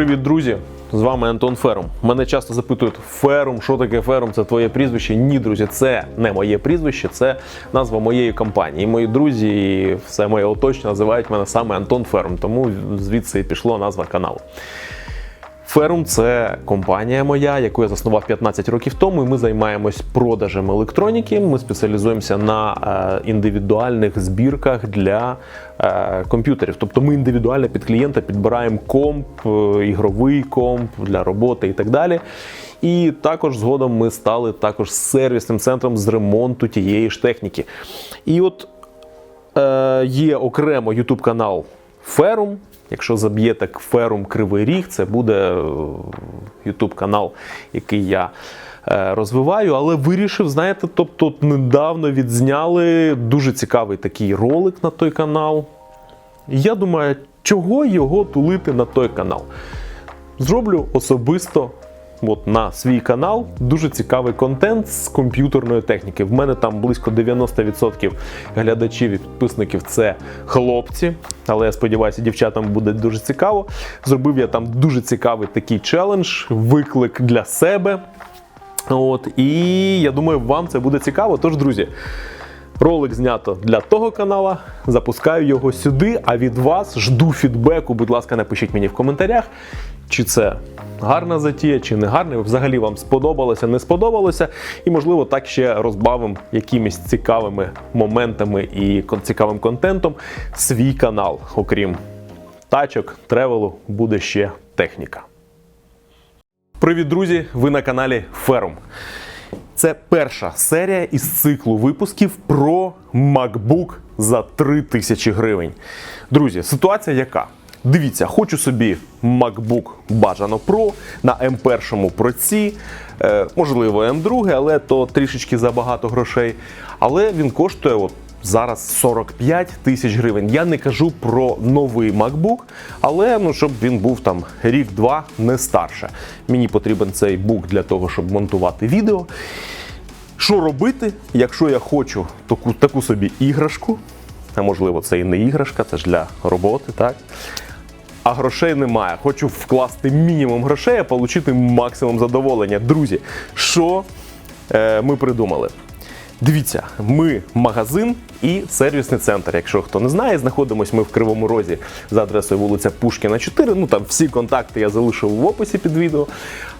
Привіт, друзі! З вами Антон Ферум. Мене часто запитують: Ферум, що таке Ферум? Це твоє прізвище? Ні, друзі, це не моє прізвище, це назва моєї компанії. Мої друзі, і все моє оточення називають мене саме Антон Ферум, тому звідси і пішла назва каналу. Ферум це компанія моя, яку я заснував 15 років тому. і Ми займаємось продажем електроніки. Ми спеціалізуємося на е, індивідуальних збірках для е, комп'ютерів. Тобто ми індивідуально під клієнта підбираємо комп, е, ігровий комп для роботи і так далі. І також згодом ми стали також сервісним центром з ремонту тієї ж техніки. І от е, є окремо YouTube канал Ферум. Якщо заб'єте Ферум Кривий Ріг, це буде YouTube канал, який я е, розвиваю, але вирішив, знаєте, тобто недавно відзняли дуже цікавий такий ролик на той канал. Я думаю, чого його тулити на той канал? Зроблю особисто от на свій канал дуже цікавий контент з комп'ютерної техніки. В мене там близько 90% глядачів і підписників це хлопці. Але я сподіваюся, дівчатам буде дуже цікаво. Зробив я там дуже цікавий такий челендж, виклик для себе. От, і я думаю, вам це буде цікаво. Тож, друзі, ролик знято для того канала. Запускаю його сюди. А від вас жду фідбеку. Будь ласка, напишіть мені в коментарях, чи це гарна затія, чи не гарна. Взагалі вам сподобалося, не сподобалося. І, можливо, так ще розбавимо якимись цікавими моментами і цікавим контентом свій канал. Окрім тачок, тревелу, буде ще техніка. Привіт, друзі! Ви на каналі Ферум. Це перша серія із циклу випусків про MacBook за 3000 гривень. Друзі, ситуація яка? Дивіться, хочу собі MacBook бажано Pro на M1 проці, е, можливо, M2, але то трішечки забагато грошей. Але він коштує от зараз 45 тисяч гривень. Я не кажу про новий MacBook, але ну, щоб він був там рік-два, не старше. Мені потрібен цей бук для того, щоб монтувати відео. Що робити, якщо я хочу таку, таку собі іграшку? А можливо, це і не іграшка, це ж для роботи, так? А грошей немає. Хочу вкласти мінімум грошей, а отримати максимум задоволення. Друзі, що е, ми придумали? Дивіться, ми магазин і сервісний центр. Якщо хто не знає, знаходимося ми в Кривому Розі за адресою вулиця Пушкіна 4. Ну там всі контакти я залишив в описі під відео.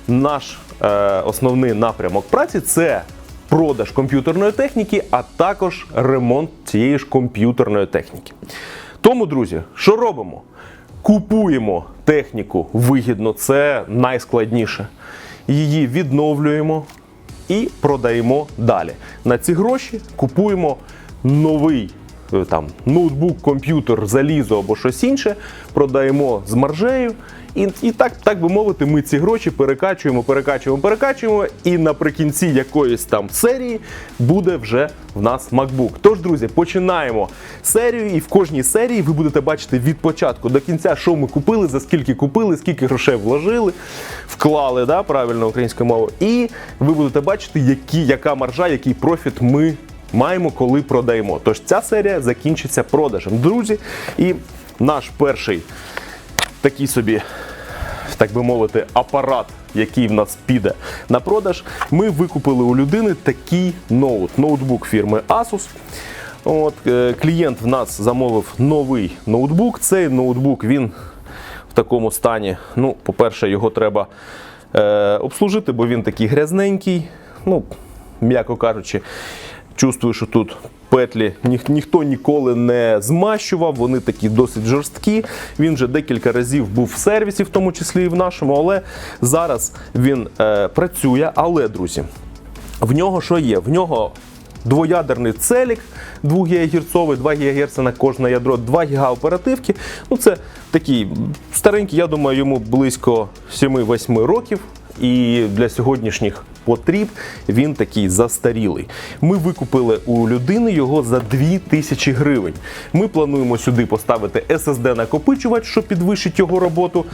Наш е, основний напрямок праці це продаж комп'ютерної техніки, а також ремонт цієї ж комп'ютерної техніки. Тому, друзі, що робимо? Купуємо техніку вигідно, це найскладніше. Її відновлюємо і продаємо далі. На ці гроші купуємо новий там ноутбук, комп'ютер, залізо або щось інше, продаємо з маржею. І, і так, так би мовити, ми ці гроші перекачуємо, перекачуємо, перекачуємо, і наприкінці якоїсь там серії буде вже в нас MacBook. Тож, друзі, починаємо серію, і в кожній серії ви будете бачити від початку до кінця, що ми купили, за скільки купили, скільки грошей вложили, вклали, да, правильно українською мовою. І ви будете бачити, які, яка маржа, який профіт ми маємо, коли продаємо. Тож ця серія закінчиться продажем. Друзі, і наш перший такий собі, так би мовити, апарат, який в нас піде на продаж. Ми викупили у людини такий ноут, ноутбук фірми Asus. От, е, Клієнт в нас замовив новий ноутбук. Цей ноутбук він в такому стані. Ну, по-перше, його треба е, обслужити, бо він такий грязненький. Ну, м'яко кажучи, чувствую, що тут петлі ніх, ніхто ніколи не змащував, вони такі досить жорсткі. Він вже декілька разів був в сервісі, в тому числі і в нашому, але зараз він е, працює. Але, друзі, в нього що є? В нього двоядерний целік 2 ГГц, 2 ГГц на кожне ядро, 2 ГБ оперативки. Ну, це такий старенький, я думаю, йому близько 7-8 років. І для сьогоднішніх потріб він такий застарілий. Ми викупили у людини його за 2000 гривень. Ми плануємо сюди поставити SSD накопичувач, що підвищить його роботу.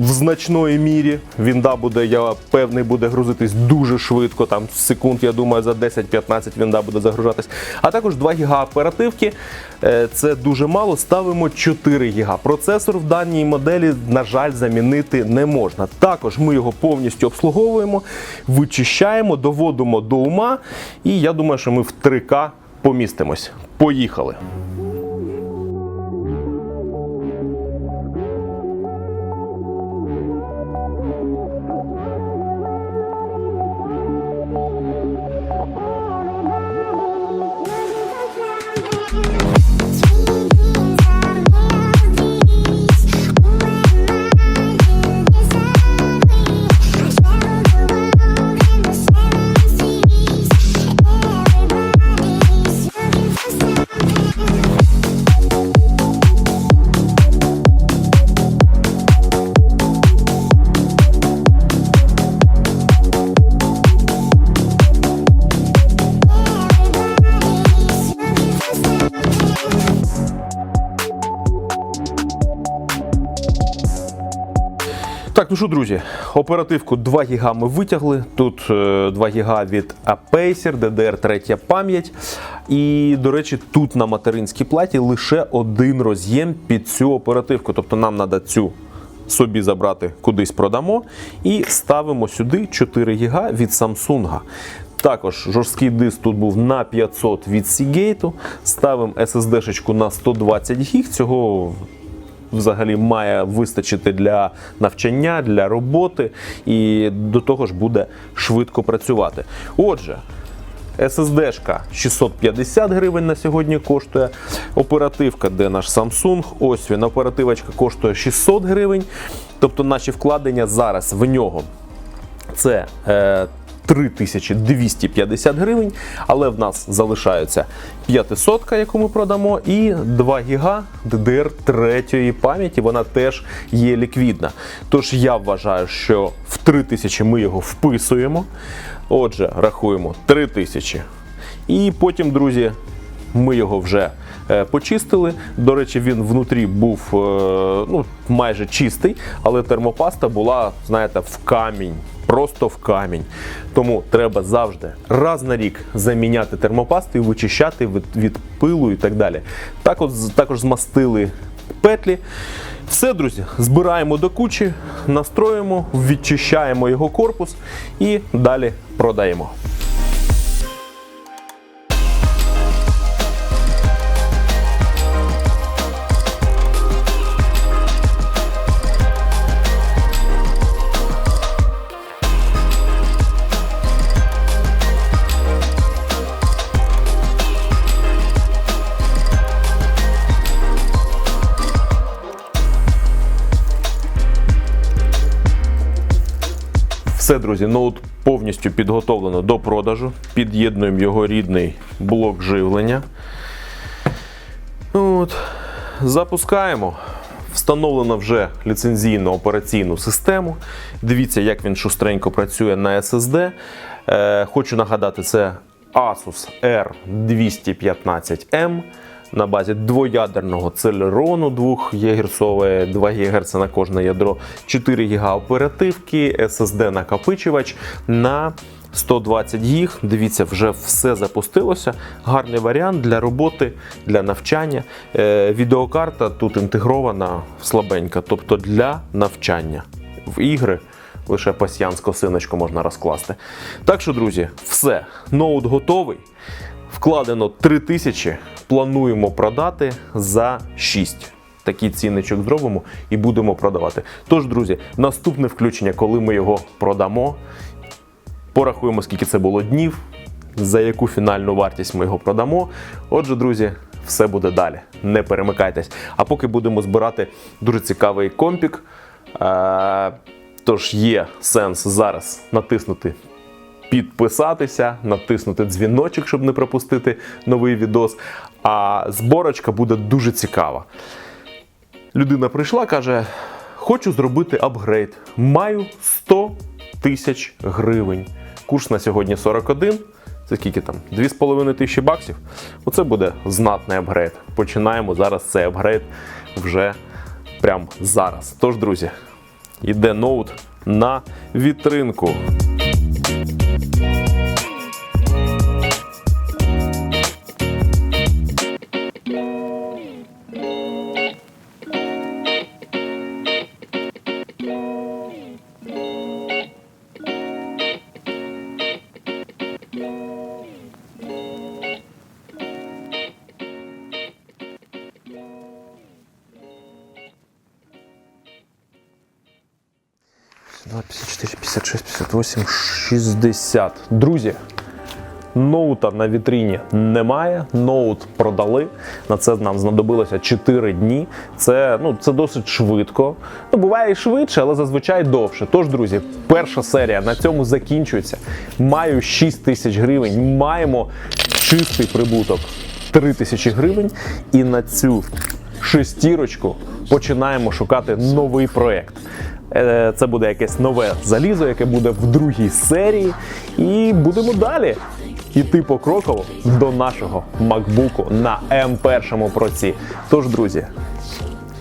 В значної мірі. Вінда буде, я певний, буде грузитись дуже швидко. Там секунд, я думаю, за 10-15 вінда буде загружатись. А також 2 ГБ оперативки. Е, Це дуже мало. Ставимо 4 ГБ. Процесор в даній моделі, на жаль, замінити не можна. Також ми його повністю обслуговуємо, вичищаємо, доводимо до ума. І я думаю, що ми в 3К помістимось. Поїхали. Так, ну що, друзі, оперативку 2 ГБ ми витягли. Тут е, 2 ГБ від Apacer, DDR3 пам'ять. І, до речі, тут на материнській платі лише один роз'єм під цю оперативку. Тобто нам треба цю собі забрати, кудись продамо. І ставимо сюди 4 ГБ від Samsung. Також жорсткий диск тут був на 500 від Seagate. Ставимо SSD-шечку на 120 ГБ. Цього взагалі має вистачити для навчання, для роботи, і до того ж буде швидко працювати. Отже. SSD-шка 650 гривень на сьогодні коштує. Оперативка, де наш Samsung. Ось він, оперативочка коштує 600 гривень. Тобто наші вкладення зараз в нього це е, 3250 гривень, але в нас залишається 500, яку ми продамо, і 2 ГБ DDR3 пам'яті, вона теж є ліквідна. Тож я вважаю, що в 3000 ми його вписуємо. Отже, рахуємо 3000. І потім, друзі, ми його вже е, почистили. До речі, він внутрі був е, ну, майже чистий, але термопаста була, знаєте, в камінь. Просто в камінь. Тому треба завжди раз на рік заміняти термопасту і вичищати від, від пилу і так далі. Так от, також змастили петлі. Все, друзі, збираємо до кучі, настроїмо, відчищаємо його корпус і далі продаємо. Все, друзі, ноут повністю підготовлено до продажу. Під'єднуємо його рідний блок живлення. От. Запускаємо. Встановлено вже ліцензійну операційну систему. Дивіться, як він шустренько працює на SSD. Е, хочу нагадати, це Asus R215M на базі двоядерного Celeron 2 ГГц, 2 ГГц на кожне ядро, 4 ГБ оперативки, SSD накопичувач на 120 гіг. Дивіться, вже все запустилося. Гарний варіант для роботи, для навчання. Е, відеокарта тут інтегрована слабенька, тобто для навчання в ігри. Лише пасьянс косиночку можна розкласти. Так що, друзі, все. Ноут готовий. Вкладено 3000, плануємо продати за 6. Такий цінничок зробимо і будемо продавати. Тож, друзі, наступне включення, коли ми його продамо, порахуємо, скільки це було днів, за яку фінальну вартість ми його продамо. Отже, друзі, все буде далі. Не перемикайтесь. А поки будемо збирати дуже цікавий компік. Е, Тож є сенс зараз натиснути підписатися, натиснути дзвіночок, щоб не пропустити новий відос. А зборочка буде дуже цікава. Людина прийшла, каже: Хочу зробити апгрейд. Маю 100 тисяч гривень. Курс на сьогодні 41. Це скільки там? 2,5 тисячі баксів. Оце буде знатний апгрейд. Починаємо зараз цей апгрейд вже прямо зараз. Тож, друзі, Іде ноут на вітринку. 56, 58, 60. Друзі, ноута на вітріні немає. Ноут продали. На це нам знадобилося 4 дні. Це, ну, це досить швидко. Ну, буває і швидше, але зазвичай довше. Тож, друзі, перша серія на цьому закінчується. Маю 6 тисяч гривень. Маємо чистий прибуток 3 тисячі гривень. І на цю шестірочку починаємо шукати новий проект. Е, Це буде якесь нове залізо, яке буде в другій серії. І будемо далі іти покроково до нашого макбуку на М1 проці. Тож, друзі,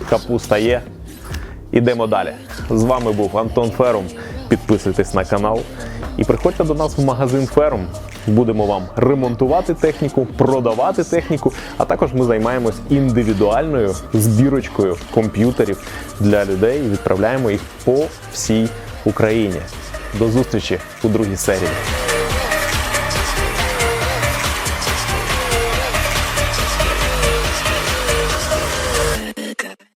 капуста є. Ідемо далі. З вами був Антон Ферум. Підписуйтесь на канал і приходьте до нас в магазин Ферум. Будемо вам ремонтувати техніку, продавати техніку, а також ми займаємось індивідуальною збірочкою комп'ютерів для людей і відправляємо їх по всій Україні. До зустрічі у другій серії.